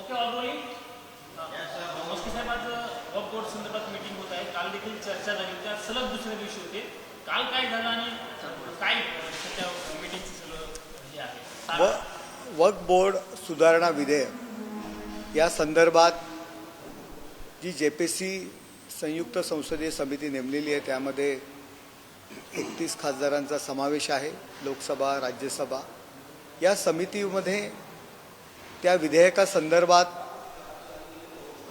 Okay all rolling Maske साहेब आज walk board संदर्भात मीटिंग होत आहे काल देखील चर्चा झाली होती आज सलग दुसऱ्या दिवशी होते काल काय झालं आणि काय त्या मीटिंगचं सगळं हे आहे वर्क बोर्ड सुधारणा विधेयक। या संदर्भात जी जे पी सी संयुक्त संसदीय समिती नेमलेली आहे त्यामध्ये एकतीस खासदारांचा समावेश आहे लोकसभा राज्यसभा. या समितीमध्ये त्या विधेयकासंदर्भात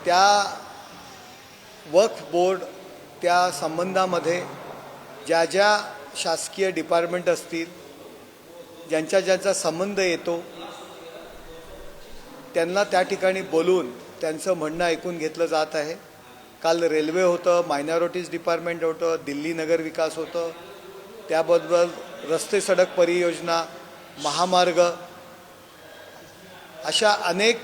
त्या वक्फ बोर्ड त्या संबंधामध्ये ज्या ज्या शासकीय डिपार्टमेंट असतील ज्यांच्या ज्यांचा संबंध येतो त्यांना त्या ठिकाणी बोलून त्यांचं म्हणणं ऐकून घेतलं जात आहे. काल रेल्वे होतं मायनॉरिटीज डिपार्टमेंट होतं दिल्ली नगर विकास होतं. त्याबद्दल रस्ते सडक परियोजना महामार्ग अशा अनेक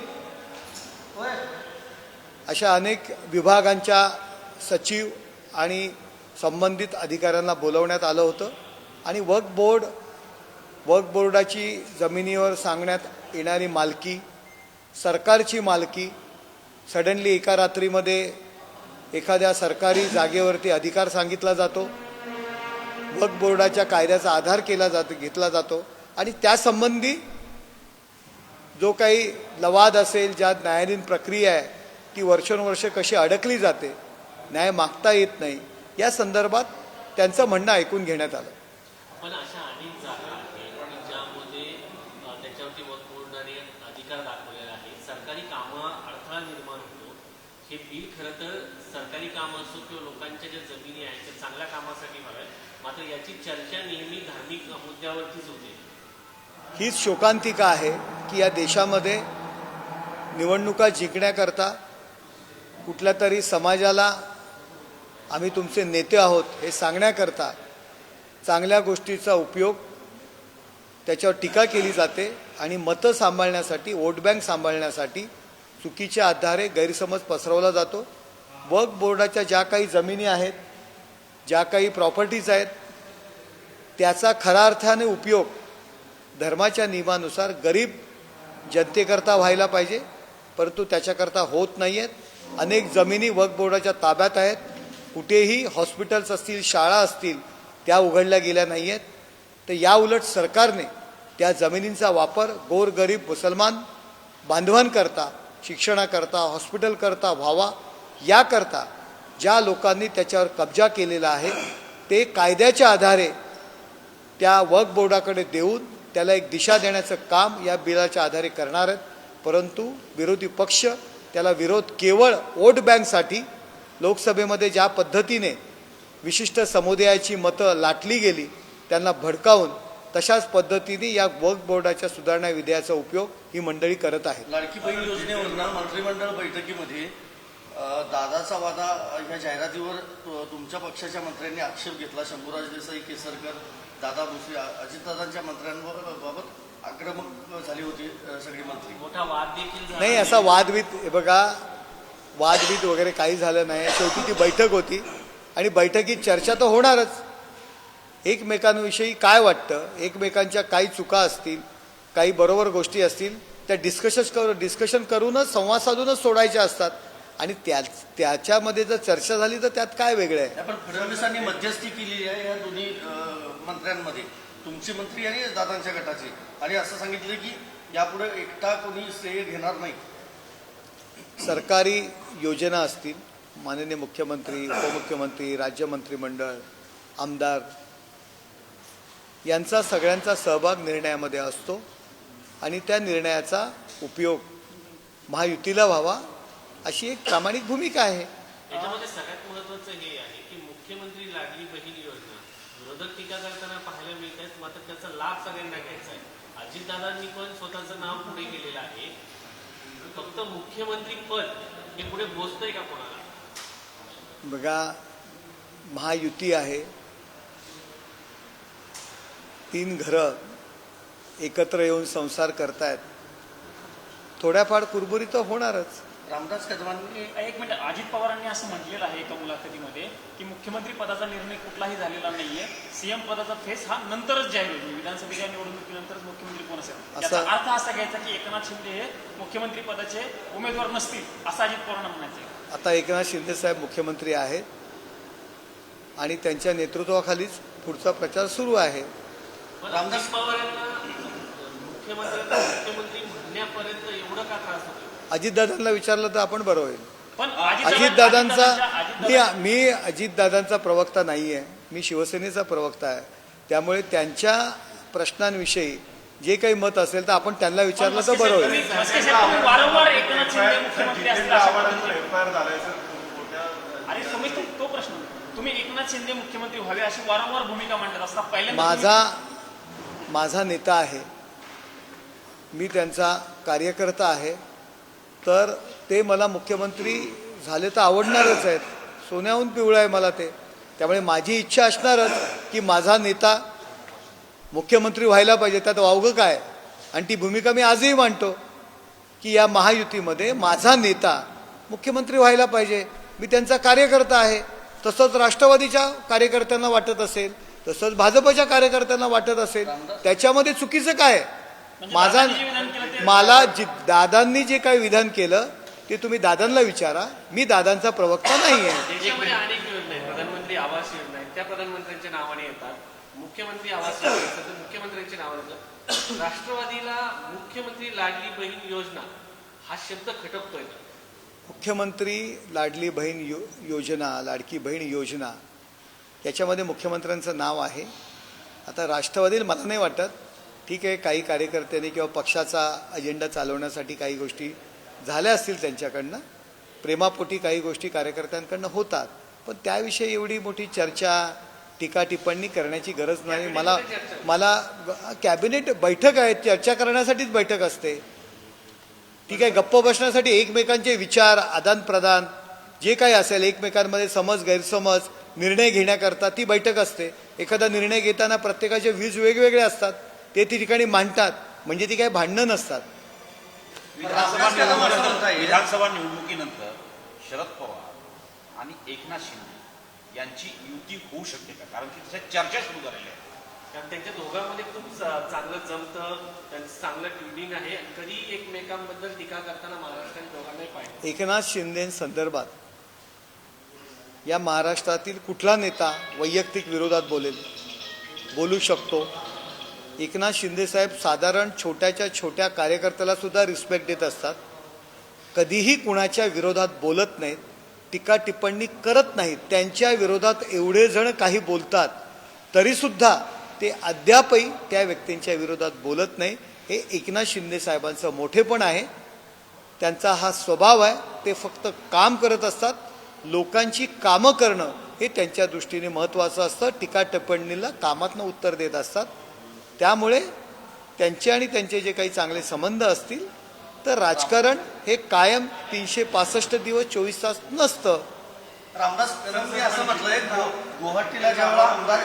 अशा अनेक विभागांच्या सचिव आणि संबंधित अधिकाऱ्यांना बोलवण्यात आलं होतं. आणि वर्क बोर्ड वर्क बोर्डाची जमिनीवर सांगण्यात येणारी मालकी सरकारची मालकी सडनली एका रात्रीमध्ये एखाद्या सरकारी जागेवरती अधिकार सांगितला जातो. वर्क बोर्डाच्या कायद्याचा आधार केला जातो घेतला जातो. आणि त्यासंबंधी जो काही लवाद असेल ज्यात न्यायालयीन प्रक्रिया आहे ती वर्षानुवर्ष कशी अडकली जाते न्याय मागता येत नाही या संदर्भात त्यांचं म्हणणं ऐकून घेण्यात आलं. पण अशा ज्यामध्ये त्याच्यावरती अधिकार दाखवलेला आहे. सरकारी कामं अडथळा निर्माण होतो. हे बिल खरं तर सरकारी कामं असो किंवा लोकांच्या ज्या जमिनी आहेत त्या चांगल्या कामासाठी व्हाव्या मात्र याची चर्चा नेहमी धार्मिक मुद्द्यावरतीच होते. हीच शोकांतिका आहे की या देशामध्ये निवडणुका जिंकण्याकरता कुठल्या तरी समाजाला आम्ही तुमचे नेते आहोत हे सांगण्याकरता चांगल्या गोष्टीचा उपयोग त्याच्यावर टीका केली जाते आणि मतं सांभाळण्यासाठी वोट बँक सांभाळण्यासाठी चुकीच्या आधारे गैरसमज पसरवला जातो. वक्फ बोर्डाच्या ज्या काही जमिनी आहेत ज्या काही प्रॉपर्टीज आहेत त्याचा खऱ्या अर्थाने उपयोग धर्माच्या नियमानुसार गरीब जनतेकरता व्हायला पाहिजे परंतु त्याच्याकरता होत नाही आहेत अनेक जमिनी वक्फ बोर्डाच्या ताब्यात आहेत. कुठेही हॉस्पिटल्स असतील शाळा असतील त्या उघडल्या गेल्या नाही आहेत तर या उलट सरकारने त्या जमिनींचा वापर गोरगरीब मुसलमान बांधवांकरता शिक्षणाकरता हॉस्पिटलकरता व्हावा याकरता ज्या लोकांनी त्याच्यावर कब्जा केलेला आहे ते कायद्याच्या आधारे त्या वक्फ बोर्डाकडे देऊन त्याला एक दिशा देण्याचं काम या बिलाच्या आधारे करणार आहेत. परंतु विरोधी पक्ष त्याला विरोध केवळ वोट बँकसाठी लोकसभेमध्ये ज्या पद्धतीने विशिष्ट समुदायाची मतं लाटली गेली त्यांना भडकावून तशाच पद्धतीने या वक्फ बोर्डाच्या सुधारणा विधेयाचा उपयोग ही मंडळी करत आहेत. लाडकी बहीण योजनेवरनं मंत्रिमंडळ बैठकीमध्ये दादाचा वादा या जाहिरातीवर तुमच्या पक्षाच्या मंत्र्यांनी आक्षेप घेतला. शंभूराज देसाई केसरकर दादा भुसे अजितदादांच्या मंत्र्यांवर बाबत आक्रमक झाली होती सगळी मंत्री. मोठा वाद देखील नाही असा वादविद हे बघा वादविद वगैरे काही झालं नाही. शेवटी ती बैठक होती. आणि बैठकीत चर्चा तर होणारच. एकमेकांविषयी काय वाटतं? एकमेकांच्या काही चुका असतील काही बरोबर गोष्टी असतील त्या डिस्कशन करू डिस्कशन करूनच संवाद साधूनच सोडायच्या असतात. आणि त्या त्याच्यामध्ये जर चर्चा झाली तर त्यात काय वेगळं आहे? पण फडणवीसांनी मध्यस्थी केली आहे या दोन्ही मंत्र्यांमध्ये. तुमची मंत्री आणि दादांच्या गटाचे. आणि असं सांगितलं की यापुढे एकटा कोणी श्रेय घेणार नाही. सरकारी योजना असतील माननीय मुख्यमंत्री उपमुख्यमंत्री राज्य मंत्रिमंडळ आमदार यांचा सगळ्यांचा सहभाग निर्णयामध्ये असतो आणि त्या निर्णयाचा उपयोग महायुतीला व्हावा अशी एक प्रामाणिक भूमिका आहे. सगळ्यात महत्वाचं हे आहे की मुख्यमंत्री लाडली बहीण योजना. विरोधक टीका करताना पाहायला मिळत आहेत मात्र त्याचा लाभ सगळ्यांना घ्यायचा आहे. अजितदादांनी पण स्वतःचं नाव पुढे केलेलं आहे. फक्त मुख्यमंत्री पद हे पुढे बोचतंय का कोणाला? बघा महायुती आहे. तीन घरं एकत्र येऊन संसार करतायत. थोड्याफार कुरबुरी तर होणारच. रामदास कदमांनी एक मिनिट अजित पवारांनी असं म्हटलेलं आहे एका मुलाखतीमध्ये की मुख्यमंत्री पदाचा निर्णय कुठलाही झालेला नाहीये. सीएम पदाचा फेस हा नंतरच जाहीर होईल. विधानसभेच्या निवडणुकीनंतरच मुख्यमंत्री कोण असेल? असं- याचा अर्थ असा घ्यायचा की एकनाथ शिंदे हे मुख्यमंत्री पदाचे उमेदवार नसतील असं अजित पवारांना म्हणायचं. आता एकनाथ शिंदे साहेब मुख्यमंत्री आहेत आणि त्यांच्या नेतृत्वाखालीच पुढचा प्रचार सुरू आहे. रामदास- अजित पवारांना मुख्यमंत्र्यांना मुख्यमंत्री म्हणण्यापर्यंत एवढं का त्रास होतो अजितदादांना विचारलं तर आपण बरं होईल. अजितदादांचा अजितदादा- मी मी अजितदादांचा प्रवक्ता नाही आहे मी शिवसेनेचा प्रवक्ता आहे. त्यामुळे त्यांच्या प्रश्नांविषयी जे काही मत असेल तर आपण त्यांना विचारलं तर बरं होईल. मस्के साहेब, तुम्ही वारंवार एकनाथ शिंदे मुख्यमंत्री असतील अशा पद्धतीने अरे तुम्ही तो तो प्रश्न. तुम्ही एकनाथ शिंदे मुख्यमंत्री व्हावे अशी वारंवार भूमिका मांडत असता. पहिल्यांदा तुम्ही- माझा माझा नेता आहे. मी त्यांचा कार्यकर्ता आहे. तर ते मला मुख्यमंत्री झाले तर आवडणारच आहेत. सोन्याहून पिवळं आहे मला ते. त्यामुळे माझी इच्छा असणारच की माझा नेता मुख्यमंत्री व्हायला पाहिजे. त्यात वावगं काय? आणि ती भूमिका मी आजही मांडतो की या महायुतीमध्ये माझा नेता मुख्यमंत्री व्हायला पाहिजे. मी त्यांचा कार्यकर्ता आहे. तसंच राष्ट्रवादीच्या कार्यकर्त्यांना वाटत असेल तसंच भाजपच्या कार्यकर्त्यांना वाटत असेल. त्याच्यामध्ये चुकीचं काय? आहे? माझा दादांनी जे विधान केलं ते- मला जी दादांनी जे काही विधान केलं ते तुम्ही दादांना विचारा. मी दादांचा प्रवक्ता नाही आहे प्रधानमंत्री आवास योजना त्या प्रधानमंत्र्यांच्या नावाने येतात. मुख्यमंत्री आवास योजना मुख्यमंत्र्यांच्या नावाने येतात. राष्ट्रवादीला मुख्यमंत्री लाडली बहीण योजना हा शब्द खटकतोय? मुख्यमंत्री लाडली बहीण यो योजना लाडकी बहीण योजना याच्यामध्ये मुख्यमंत्र्यांचं नाव आहे. आता राष्ट्रवादीला मला नाही वाटत. ठीक आहे काही कार्यकर्त्यांनी किंवा पक्षाचा अजेंडा चालवण्यासाठी काही गोष्टी झाल्या असतील त्यांच्याकडनं. प्रेमापोटी काही गोष्टी कार्यकर्त्यांकडनं होतात. पण त्याविषयी एवढी मोठी चर्चा टीका टिप्पणी करण्याची गरज नाही. मला मला कॅबिनेट बैठक आहे चर्चा करण्यासाठीच बैठक असते. ठीक आहे गप्प बसण्यासाठी एकमेकांचे विचार आदानप्रदान जे काही असेल एकमेकांमध्ये समज गैरसमज निर्णय घेण्याकरता ती बैठक असते. एखादा निर्णय घेताना प्रत्येकाचे व्ह्यूज वेगवेगळे असतात. ते ती ठिकाणी मांडतात. म्हणजे ती काही भांडणं नसतात. विधानसभा. निवडणुकीनंतर विधानसभा निवडणुकीनंतर शरद पवार आणि एकनाथ शिंदे यांची युती होऊ शकते का? कारण की तशा चर्चा सुरू झालेल्या आहेत. कारण त्यांच्या दोघांमध्ये खूप चांगलं जमतं त्यांचं चांगलं ट्युनिंग आहे. आणि कधी एकमेकांबद्दल टीका करताना महाराष्ट्राने दोघांनाही पाहिजे एकनाथ शिंदेसंदर्भात या महाराष्ट्रातील कुठला नेता वैयक्तिक विरोधात बोलेल? बोलू शकतो. एकनाथ शिंदेसाहेब साधारण छोट्याच्या छोट्या कार्यकर्त्याला सुद्धा रिस्पेक्ट देत असतात. कधीही कुणाच्या विरोधात बोलत नाहीत टीका टिप्पणी करत नाहीत त्यांच्या विरोधात एवढे जण काही बोलतात तरीसुद्धा ते अद्यापही त्या व्यक्तींच्या विरोधात बोलत नाही. हे एकनाथ शिंदे साहेबांचं मोठेपण आहे. त्यांचा हा स्वभाव आहे. ते फक्त काम करत असतात. लोकांची कामं करणं हे त्यांच्या दृष्टीने महत्त्वाचं असतं. टीका टिप्पणीला कामातनं उत्तर देत असतात. त्यामुळे त्यांचे आणि त्यांचे जे काही चांगले संबंध असतील तर राजकारण हे कायम तीनशे पासष्ट दिवस चोवीस तास नसतं. रामदास कदमनी असं म्हटलंय गुवाहाटीला ज्यावेळेला आमदार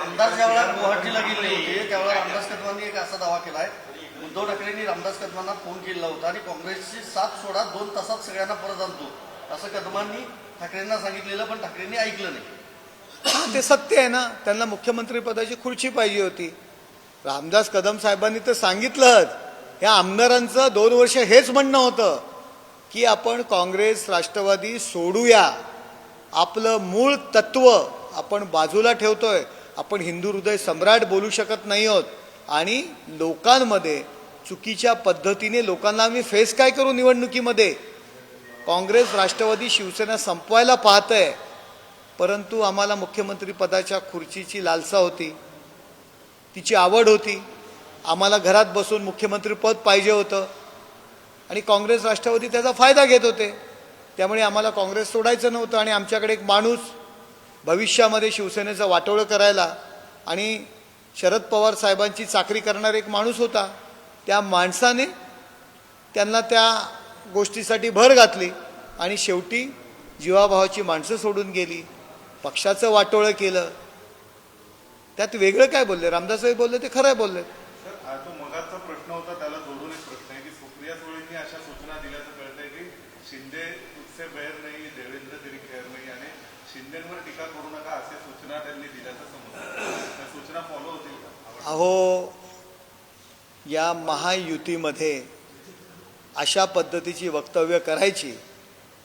आमदार ज्यावेळेला गुवाहाटीला गेले होते त्यावेळेला रामदास कदमांनी एक असा दावा केलाय. उद्धव ठाकरेंनी रामदास कदमांना फोन केला होता आणि काँग्रेसची साथ सोडा दोन तासात सगळ्यांना परत आणतो. असं कदमांनी ठाकरेंना सांगितलेलं पण ठाकरेंनी ऐकलं नाही. ते सत्य आहे ना त्यांना मुख्यमंत्री पदाची खुर्ची पाहिजे होती. रामदास कदम साहेबांनी तर सांगितलंच. या आमदारांचं दोन वर्ष हेच म्हणणं होतं की आपण काँग्रेस राष्ट्रवादी सोडूया. आपलं मूळ तत्व आपण बाजूला ठेवतोय. आपण हिंदू हृदय सम्राट बोलू शकत नाही आहोत आणि लोकांमध्ये चुकीच्या पद्धतीने लोकांना आम्ही फेस काय करू निवडणुकीमध्ये? काँग्रेस राष्ट्रवादी शिवसेना संपवायला पाहत आहे परंतु आम्हाला मुख्यमंत्री पदाच्या खुर्चीची लालसा होती. तिची आवड होती. आम्हाला घरात बसून मुख्यमंत्रीपद पाहिजे होतं. आणि काँग्रेस राष्ट्रवादी त्याचा फायदा घेत होते. त्यामुळे आम्हाला काँग्रेस सोडायचं नव्हतं आणि आमच्याकडे एक माणूस भविष्यामध्ये शिवसेनेचं वाटोळं करायला आणि शरद पवार साहेबांची चाकरी करणारा एक माणूस होता. त्या माणसाने त्यांना त्या गोष्टीसाठी भर घातली आणि शेवटी जीवाभावाची माणसं सोडून गेली. पक्षाचं वाटोळं केलं. त्यात वेगळं काय बोलले? रामदासही बोलले ते खरं बोलले. मगाचा प्रश्न होता त्याला जोडून एक प्रश्न आहे की सुप्रिया सुळेंनी अशा सूचना दिल्याचं कळतंय की शिंदे बैर नाही देवेंद्र तरी खैर नाही आणि शिंदेवर टीका करू नका असे सूचना त्यांनी दिल्याचं समजतं. त्या सूचना फॉलो होतील का? अहो या महायुतीमध्ये अशा पद्धतीची वक्तव्य करायची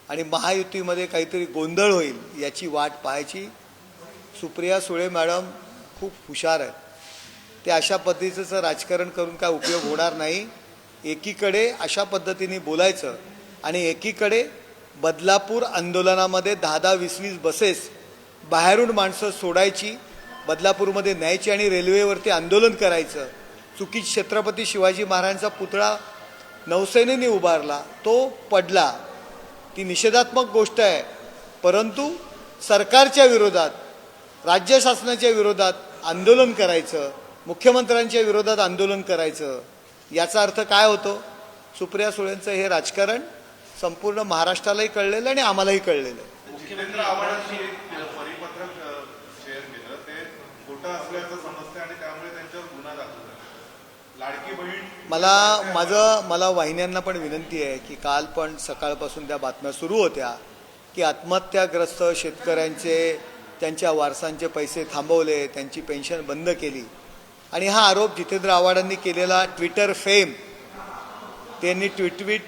आणि महायुतीमध्ये काहीतरी गोंधळ होईल याची वाट पाहायची. सुप्रिया सुळे मॅडम खूप हुशार आहेत. ते अशा पद्धतीचं राजकारण करून काय उपयोग होणार नाही एकीकडे अशा पद्धतीने बोलायचं आणि एकीकडे बदलापूर आंदोलनामध्ये दहा दहा वीस वीस बसेस बाहेरून माणसं सोडायची बदलापूरमध्ये न्यायची आणि रेल्वेवरती आंदोलन करायचं. चुकी छत्रपती शिवाजी महाराजांचा पुतळा नौसेनेने उभारला तो पडला. ती निषेधात्मक गोष्ट आहे. परंतु सरकारच्या विरोधात राज्य शासनाच्या विरोधात आंदोलन करायचं मुख्यमंत्र्यांच्या विरोधात आंदोलन करायचं याचा अर्थ काय होतो? सुप्रिया सुळेंचं हे राजकारण संपूर्ण महाराष्ट्रालाही कळलेलं आणि आम्हालाही कळलेलं. मला माझं मला वाहिन्यांना पण विनंती आहे की काल पण सकाळपासून त्या बातम्या सुरू होत्या की आत्महत्याग्रस्त शेतकऱ्यांचे त्यांच्या वारसांचे पैसे थांबवले त्यांची पेन्शन बंद केली. आणि हा आरोप जितेंद्र आव्हाडांनी केलेला ट्विटर फेम. त्यांनी ट्विटविट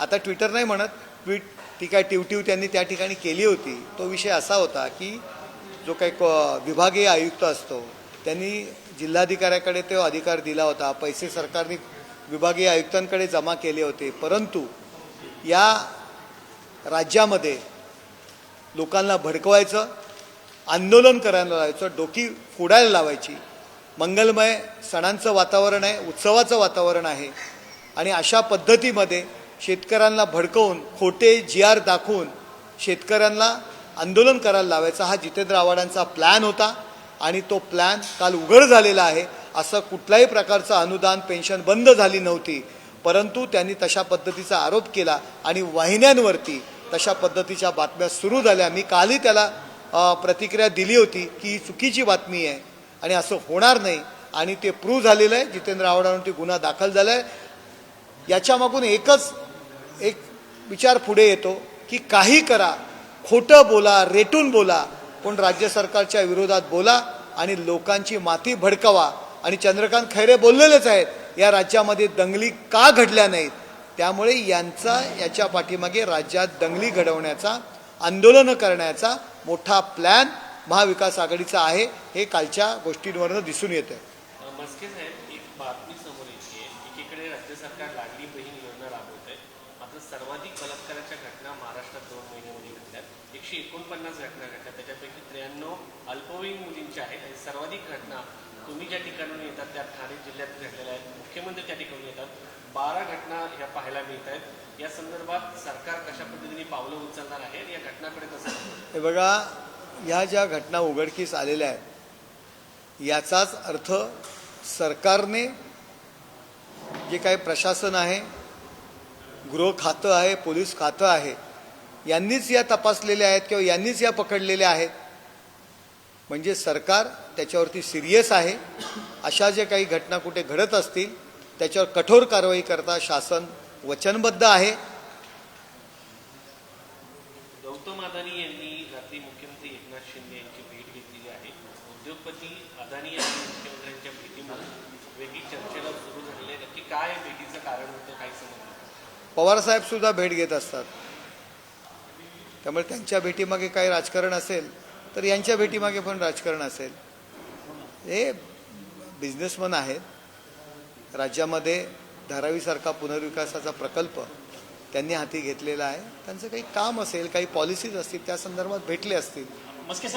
आता ट्विटर नाही म्हणत ट्विट ती काय टिवटिव त्यांनी त्या ठिकाणी केली होती. तो विषय असा होता की जो काही विभागीय आयुक्त असतो त्यांनी जिल्हाधिकाऱ्याकडे तो अधिकार दिला होता. पैसे सरकारने विभागीय आयुक्तांकडे जमा केले होते. परंतु या राज्यामध्ये लोकांना भडकवायचं आंदोलन करायला लावायचं डोकी फोडायला लावायची. मंगलमय सणांचं वातावरण आहे उत्सवाचं वातावरण आहे. आणि अशा पद्धतीमध्ये शेतकऱ्यांना भडकवून खोटे जी आर दाखवून शेतकऱ्यांना आंदोलन करायला लावायचा हा जितेंद्र आव्हाडांचा प्लॅन होता. आणि तो प्लॅन काल उघड झालेला आहे. असं कुठल्याही प्रकारचं अनुदान पेन्शन बंद झाली नव्हती. परंतु त्यांनी तशा पद्धतीचा आरोप केला आणि वाहिन्यांवरती तशा पद्धतीच्या बातम्या सुरू झाल्या. मी कालही त्याला प्रतिक्रिया दिली होती की ही चुकीची बातमी आहे आणि असं होणार नाही आणि ते प्रूव्ह झालेलं आहे. जितेंद्र आव्हाडांवरती गुन्हा दाखल झाला आहे याच्यामागून एकच एक विचार पुढे येतो की काही करा. खोटं बोला रेटून बोला पण राज्य सरकारच्या विरोधात बोला आणि लोकांची माती भडकवा. आणि चंद्रकांत खैरे बोललेलेच आहेत या राज्यामध्ये दंगली का घडल्या नाहीत? त्यामुळे यांचा याच्या पाठीमागे राज्यात दंगली घडवण्याचा आंदोलनं करण्याचा मोठा प्लॅन महाविकास आघाडीचा आहे हे कालच्या गोष्टींवरनं दिसून येतं मस्के साहेब एक बातमी समोर येते. एकीकडे राज्य सरकार बहीण योजना राबवत आहे मात्र सर्वाधिक बलात्काराच्या घटना महाराष्ट्रात दोन महिन्यामध्ये घडल्यात एकशे एकोणपन्नास घटना घडल्या त्याच्यापैकी त्र्याण्णव अल्पवयीन मुलींच्या आहेत. आणि सर्वाधिक घटना तुम्ही ज्या ठिकाणून येतात त्या ठाणे जिल्ह्यात घडलेल्या आहेत. मुख्यमंत्री त्या ठिकाणून येतात. बारा घटना ह्या पाहायला मिळत आहेत या संदर्भात सरकार कशा पद्धतीने पावलं उचलणार आहे या घटनाकडे कसं हे बघा ह्या ज्या घटना उघडकीस आलेल्या आहेत याचाच अर्थ सरकारने जे काही प्रशासन आहे गृह खातं आहे पोलीस खातं आहे यांनीच या तपासलेल्या आहेत किंवा यांनीच या पकडलेल्या आहेत. म्हणजे सरकार त्याच्यावरती सिरियस आहे. अशा ज्या काही घटना कुठे घडत असतील त्याच्यावर कठोर कारवाई करता शासन वचनबद्ध आहे. गौतम अदानी यांनी रात्री मुख्यमंत्री एकनाथ शिंदे यांची भेट घेतलेली आहे. उद्योगपती अदानी यांनी मुख्यमंत्र्यांच्या भेटीमुळे वेगळी चर्चेला सुरू झालेली आहे. नक्की काय भेटीचं कारण होतं काही समजलं? पवारसाहेब सुद्धा भेट घेत असतात. त्यामुळे त्यांच्या भेटीमागे काही राजकारण असेल तर यांच्या भेटीमागे पण राजकारण असेल. हे बिझनेसमन आहेत. राज्यामध्ये धारावीसारखा पुनर्विकासाचा प्रकल्प त्यांनी हाती घेतलेला आहे. त्यांचं काही काम असेल काही पॉलिसीज असतील त्या संदर्भात भेटले असतील.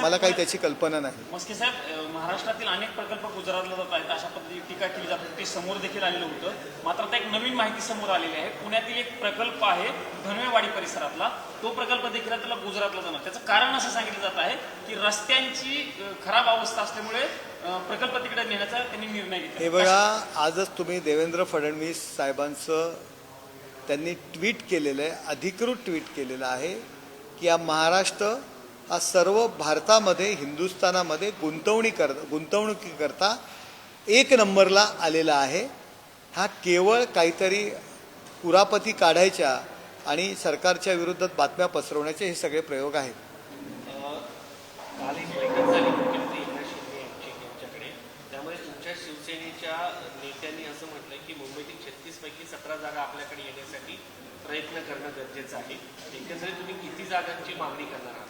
मला काही त्याची कल्पना नाही. मस्के साहेब महाराष्ट्रातील अनेक प्रकल्प गुजरातला जात आहेत. अशा पद्धतीने टीका केली जाते. ते समोर देखील आलेलं होतं. मात्र आता एक नवीन माहिती समोर आलेली आहे. पुण्यातील एक प्रकल्प आहे धनवेवाडी परिसरातला. तो प्रकल्प देखील त्याला गुजरातला जाणार. त्याचं कारण असं सांगितलं जात आहे की रस्त्यांची खराब अवस्था असल्यामुळे प्रकल्प तिकडे नेण्याचा त्यांनी निर्णय हे बघा आजच तुम्ही देवेंद्र फडणवीस साहेबांचं त्यांनी ट्विट केलेलं आहे अधिकृत ट्विट केलेलं आहे की या महाराष्ट्र हा सर्व भारतामध्ये हिंदुस्थानामध्ये गुंतवणी कर गुंतवणुकीकरता एक नंबरला आलेला आहे. हा केवळ काहीतरी कुरापती काढायच्या आणि सरकारच्या विरोधात बातम्या पसरवण्याचे हे सगळे प्रयोग आहेत अ, काल एक बैठक झाली मुख्यमंत्री एकनाथ शिंदे यांची यांच्याकडे त्यामुळे तुमच्या शिवसेनेच्या नेत्यांनी असं म्हटलंय की मुंबईतील छत्तीस पैकी सतरा जागा आपल्याकडे येण्यासाठी प्रयत्न करणं गरजेचं आहे. एकंदरीत तुम्ही किती जागांची मागणी करणार आहात?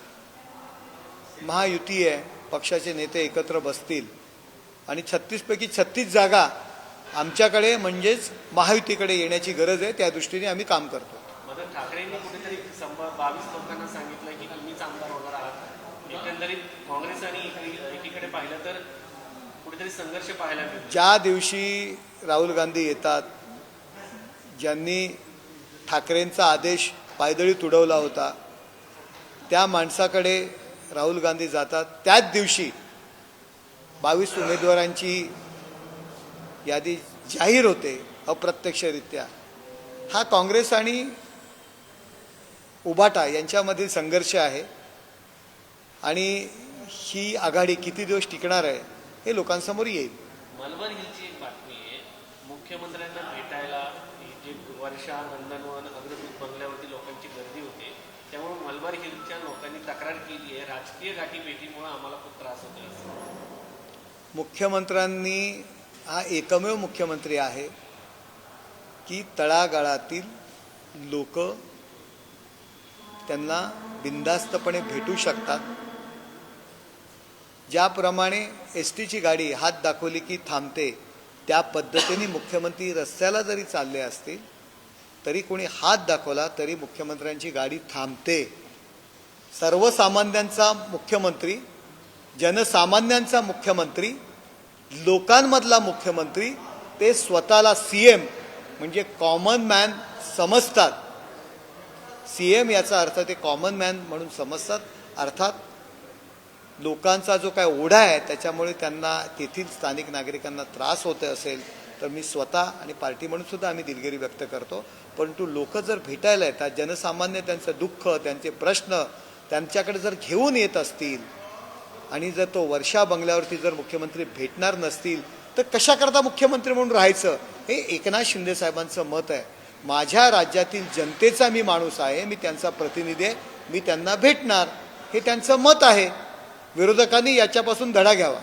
महायुती आहे पक्षाचे नेते एकत्र बसतील. आणि छत्तीसपैकी छत्तीस जागा आमच्याकडे म्हणजेच महायुतीकडे येण्याची गरज आहे त्या दृष्टीने आम्ही काम करतो. ठाकरेंनी कुठेतरी बावीस लोकांना सांगितलं की तुम्हीच आमदार होणार आहात. एकंदरीत काँग्रेस आणि एकी- एकीकडे पाहिलं तर कुठेतरी संघर्ष पाहायला मिळतो. ज्या दिवशी राहुल गांधी येतात ज्यांनी ठाकरेंचा आदेश पायदळी तुडवला होता त्या माणसाकडे राहुल गांधी जातात. त्याच दिवशी बावीस उमेदवारांची यादी जाहीर होते अप्रत्यक्षरित्या. हा काँग्रेस आणि उबाटा यांच्यामधील संघर्ष आहे आणि ही आघाडी किती दिवस टिकणार आहे हे लोकांसमोर येईल. मलबार हिलची एक बातमी आहे. मुख्यमंत्र्यांना भेटायला जी वर्षा नंदनवन अग्रदूत बंगल्यावरती लोकांची गर्दी होते त्यामुळे मलबार हिलच्या लोकांनी तक्रार केली आहे. राजकीय गाठीभेटीमुळे आम्हाला खूप त्रास होतो मुख्यमंत्र्यांनी हा एकमेव मुख्यमंत्री आहे की तळागाळातील लोक त्यांना बिंदास्तपणे भेटू शकतात. ज्याप्रमाणे एस टीची गाडी हात दाखवली की थांबते त्या पद्धतीने मुख्यमंत्री रस्त्याला जरी चालले असतील तरी कोणी हात दाखवला तरी मुख्यमंत्र्यांची गाडी थांबते. सर्वसामान्यांचा मुख्यमंत्री जनसामान्यांचा मुख्यमंत्री लोकांमधला मुख्यमंत्री ते स्वतःला सी एम म्हणजे कॉमन मॅन समजतात. सी एम याचा अर्थ ते कॉमन मॅन म्हणून समजतात. अर्थात लोकांचा जो काय ओढा आहे त्याच्यामुळे त्यांना तेथील स्थानिक नागरिकांना त्रास होत असेल तर मी स्वतः आणि पार्टी म्हणून सुद्धा आम्ही दिलगिरी व्यक्त करतो. परंतु लोक जर भेटायला येतात जनसामान्य त्यांचं दुःख त्यांचे प्रश्न त्यांच्याकडे जर घेऊन येत असतील आणि जर तो वर्षा बंगल्यावरती जर मुख्यमंत्री भेटणार नसतील तर कशाकरता मुख्यमंत्री म्हणून राहायचं? हे एकनाथ शिंदे साहेबांचं मत आहे. माझ्या राज्यातील जनतेचा मी माणूस आहे मी त्यांचा प्रतिनिधी आहे मी त्यांना भेटणार हे त्यांचं मत आहे. विरोधकांनी याच्यापासून धडा घ्यावा.